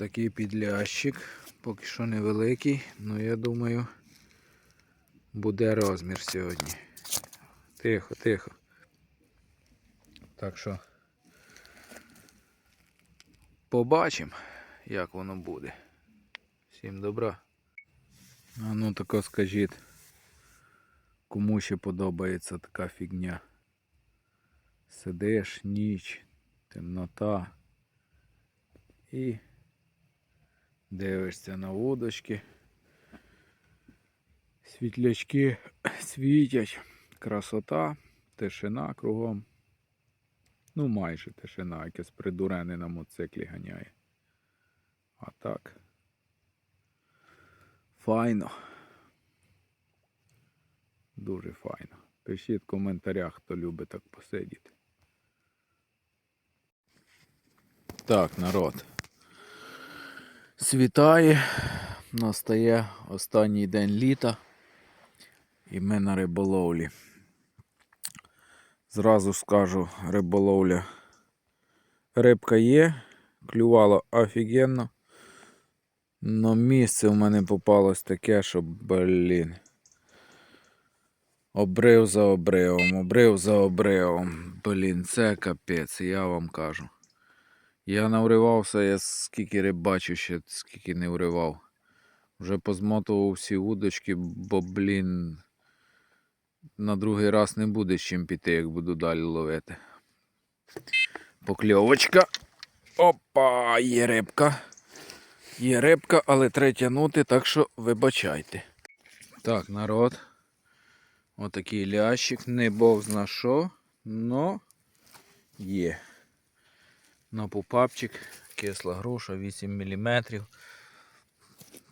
Такий підлящик, поки що невеликий, але я думаю, буде розмір сьогодні. Тихо, тихо. Так що побачимо, як воно буде. Всім добра. А ну тако скажіть, кому ще подобається така фігня. Сидиш, ніч, темнота і дивишся на вудочки. Світлячки світять, красота, тишина кругом. Ну, майже тишина, якесь придурене на мотоциклі ганяє. А так. Файно. Дуже файно. Пишіть в коментарях, хто любить так посидіти. Так, народ. Світає, настає останній день літа. І ми на риболовлі. Зразу скажу, риболовля. Рибка є, клювало офігенно. Но місце в мене попалось таке, що, блін. Обрив за обривом, обрив за обривом. Блін, це капець, я вам кажу. Я навривався, я скільки риб бачу ще, скільки не вривав. Вже позмотував всі удочки, бо, блін, на другий раз не буде з чим піти, як буду далі ловити. Покльовочка. Опа, є рибка. Є рибка, але треба тягнути, так що вибачайте. Так, народ. Отакий лящик, не бог зна що, но є. На пупапчик, кисла груша 8 мм.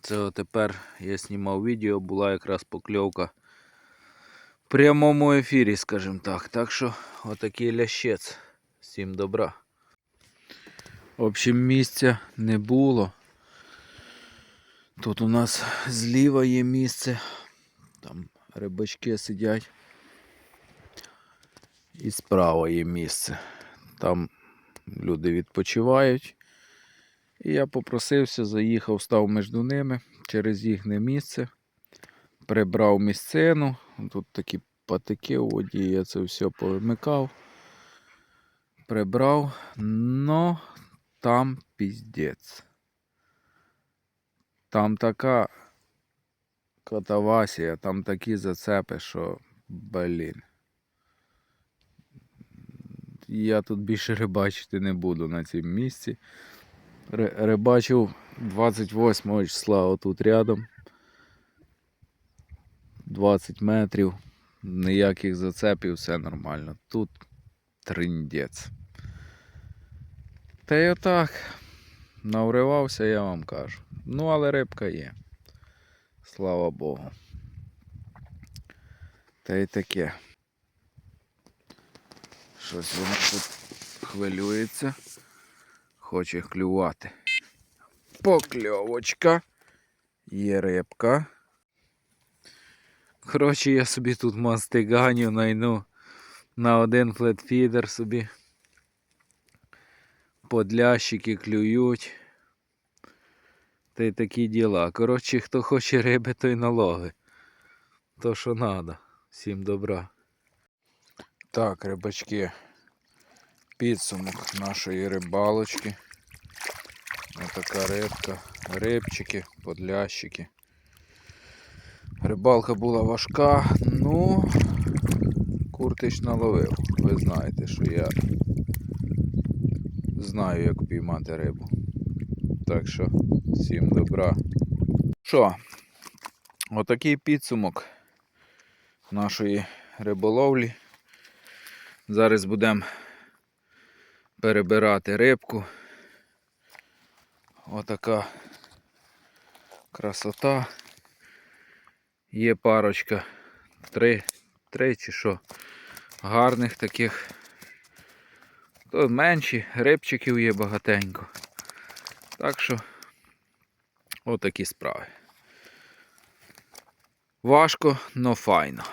Це тепер я знімав відео, була якраз покльовка в прямому ефірі, скажімо так. Так що отакий лящець. Всім добра. В общем, місця не було. Тут у нас зліва є місце. Там рибачки сидять. І справа є місце. Там люди відпочивають. І я попросився, заїхав, став між ними через їхнє місце. Прибрав місцину. Тут такі патики у воді, я це все повимикав. Прибрав, но там піздець. Там така катавасія, там такі зацепи, що, блін. Я тут більше рибачити не буду на цьому місці. Рибачив 28 числа отут рядом. 20 метрів. Ніяких зацепів, все нормально. Тут триндець. Та й отак. Навривався, я вам кажу. Ну, але рибка є. Слава Богу. Та й таке. Щось воно тут хвилюється. Хоче клювати. Покльовочка. Є рибка. Коротше, я собі тут мастиганю найну на один флетфідер собі. Подлящики клюють. Та й такі діла. Коротше, хто хоче риби, той налоги. То що надо. Всім добра. Так, рибачки. Підсумок нашої рибалочки. Така рибка. Рибчики, подлящики. Рибалка була важка, ну куртич наловив. Ви знаєте, що я знаю, як піймати рибу. Так що, всім добра. Що, отакий підсумок нашої риболовлі. Зараз будемо перебирати рибку. Отака красота. Є парочка, три, три чи що, гарних таких. То менші, рибчиків є багатенько. Так що отакі справи. Важко, но файно.